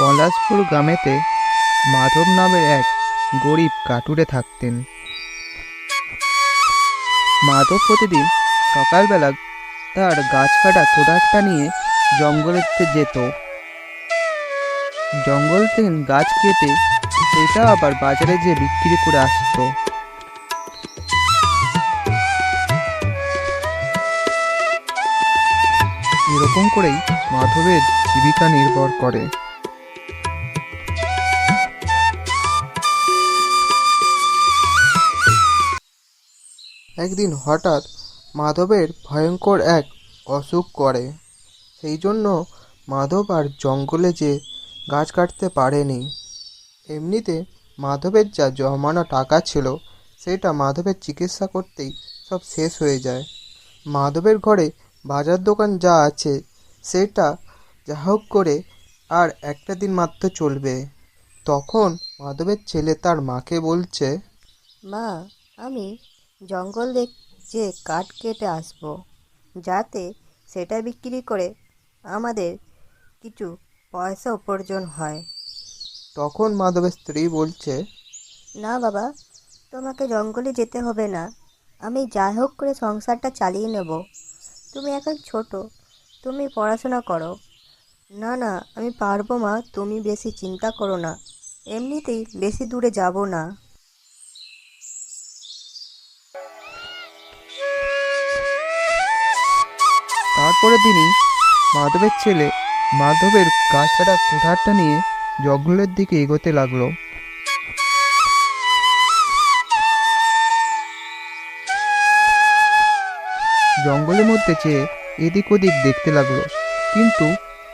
পলাশপুর গ্রামেতে মাধব নামের এক গরিব কাটুরে থাকতেন। মাধব প্রতিদিন সকালবেলা তার গাছ কাটা কোদারটা নিয়ে জঙ্গলেতে যেত। জঙ্গল থেকে গাছ কেটে সেটা আবার বাজারে যেয়ে বিক্রি করে আসতো। এরকম করেই মাধবের জীবিকা নির্ভর করে। একদিন হঠাৎ মাধবের ভয়ঙ্কর এক অসুখ করে। সেই জন্য মাধব আর জঙ্গলে যে গাছ কাটতে পারেনি। এমনিতে মাধবের যা জমানো টাকা ছিল, সেটা মাধবের চিকিৎসা করতেই সব শেষ হয়ে যায়। মাধবের ঘরে বাজার দোকান যা আছে সেটা যা হোক করে আর একটা দিন মাত্র চলবে। তখন মাধবের ছেলে তার মাকে বলছে মা আমি জঙ্গল যে কাঠ কেটে আসব যাতে সেটা বিক্রি করে আমাদের কিছু পয়সা উপার্জন হয়। তখন মাধবের স্ত্রী বলছে না বাবা তোমাকে জঙ্গলে যেতে হবে না। আমি যাই হোক করে সংসারটা চালিয়ে নেব। তুমি এখন ছোট, তুমি পড়াশোনা করো। না না, আমি পারব মা, তুমি বেশি চিন্তা করো না। এমনিতেই বেশি দূরে যাব না। তারপরে দিনই মাধবের ছেলে মাধবের কাটা কুঠারটা নিয়ে জঙ্গলের দিকে এগোতে লাগল। জঙ্গলের মধ্যে চেয়ে এদিক ওদিক দেখতে লাগল। কিন্তু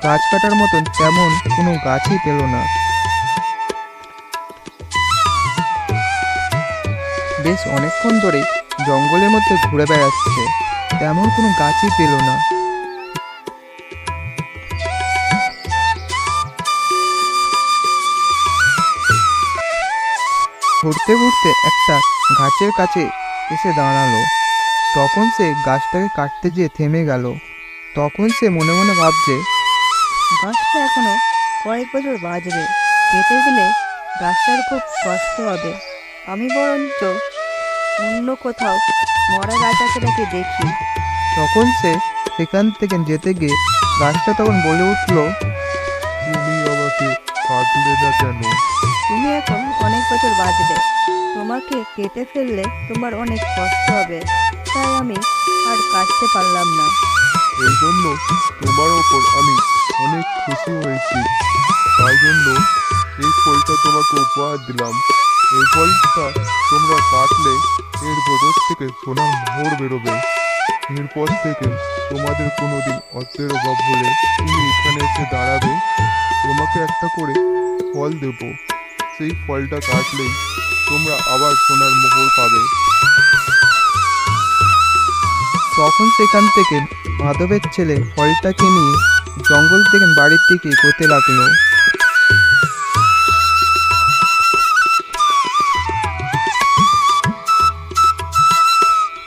গাছ কাটার মতন তেমন কোনো গাছই পেল না। বেশ অনেকক্ষণ ধরে জঙ্গলের মধ্যে ঘুরে বেড়াচ্ছে, তেমন কোনো গাছই পেল না। ঘুরতে ঘুরতে একটা গাছের কাছে এসে দাঁড়াল। তখন সে গাছটাকে কাটতে যেয়ে থেমে গেল। তখন সে মনে মনে ভাবছে গাছটা এখনও কয়েক বছর বাজবে কেটে দিলে গাছটার খুব কষ্ট হবে। আমি বরঞ্চ অন্য কোথাও মরা গাছ আছে নাকি দেখি। তখন সে সেখান থেকে যেতে গিয়ে গাছটা তখন বলে উঠল তুমি আমাকে কাটলে না কেন? তুমি এখন অনেক বছর বাঁচবে। তোমাকে কেটে ফেললে তোমার অনেক কষ্ট হবে। তাই আমি আর কাটতে পারলাম না। এই জন্য তোমার ওপর আমি অনেক খুশি হয়েছি। তাই জন্য এই ফলটা তোমাকে উপহার দিলাম। এই ফলটা তোমরা কাটলে এর ভেতর থেকে সোনার মোহর বেরোবে। এরপর থেকে তোমাদের কোনো দিন অর্থের অভাব হলে তুমি এখানে এসে দাঁড়াবে। তোমাকে একটা করে ফল দেব। সেই ফলটা কাটলেই তোমরা আবার সোনার মোহর পাবে। তখন সেখান থেকে মাধবের ছেলে ফলটাকে নিয়ে জঙ্গল থেকে বাড়ির দিকে এগোতে লাগল।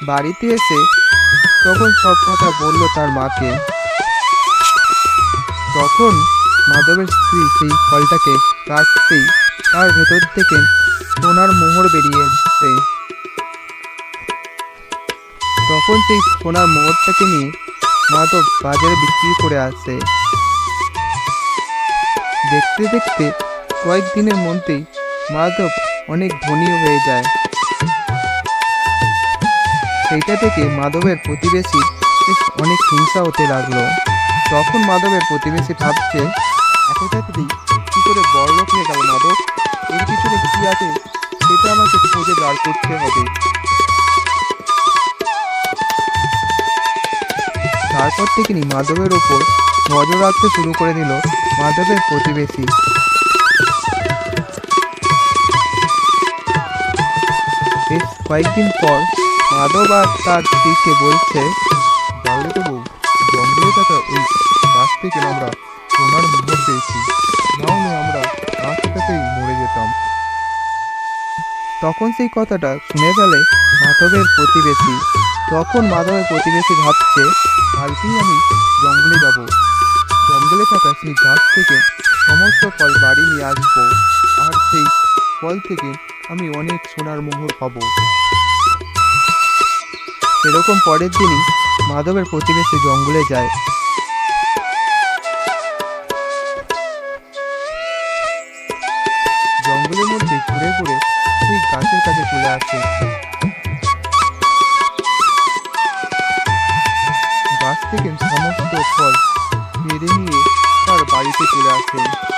বাড়িতে এসে তখন সব কথা বলল তার মাকে। তখন মাধবের স্ত্রী সেই ফলটাকে কাটতেই তার ভেতর থেকে সোনার মোহর বেরিয়ে এসছে। তখন সেই সোনার মোহরটাকে নিয়ে মাধব বাজারে বিক্রি করে আসে। দেখতে দেখতে কয়েকদিনের মধ্যেই মাধব অনেক ধনী হয়ে যায়। সেইটা থেকে মাধবের প্রতিবেশী অনেক হিংসা হতে লাগল। তখন মাধবের প্রতিবেশী ভাবছে এত তাড়াতাড়ি কি করে বড়লোক হয়ে গেল মাধব? এর পিছনে কি আছে? সেটা আমাকে খুঁজে বার করতে হবে। তারপর নি মাধবের ওপর নজর রাখতে শুরু করে দিল মাধবের প্রতিবেশী। বেশ কয়েকদিন পর মাধব আর তার স্ত্রীকে বলছে জানলে তো বউ জঙ্গলে থাকা ওই গাছ থেকে আমরা সোনার মোহর পেয়েছি। নাহলে আমরা গাছটাতেই মরে যেতাম। তখন সেই কথাটা শুনে ফেলে মাধবের প্রতিবেশী। তখন মাধবের প্রতিবেশী ভাবছে, কালকেই আমি জঙ্গলে যাব। জঙ্গলে থাকা সেই গাছ থেকে সমস্ত ফল বাড়ি নিয়ে আসব। আর সেই ফল থেকে আমি অনেক সোনার মোহর পাবো। সেরকম পরের দিনই মাধবের প্রতিবেশী জঙ্গলে যায়। জঙ্গলের মধ্যে ঘুরে ঘুরে সেই গাছের কাছে চলে আসে। থেকে সমস্ত ফল মেরে নিয়ে তার বাড়িতে চলে আসে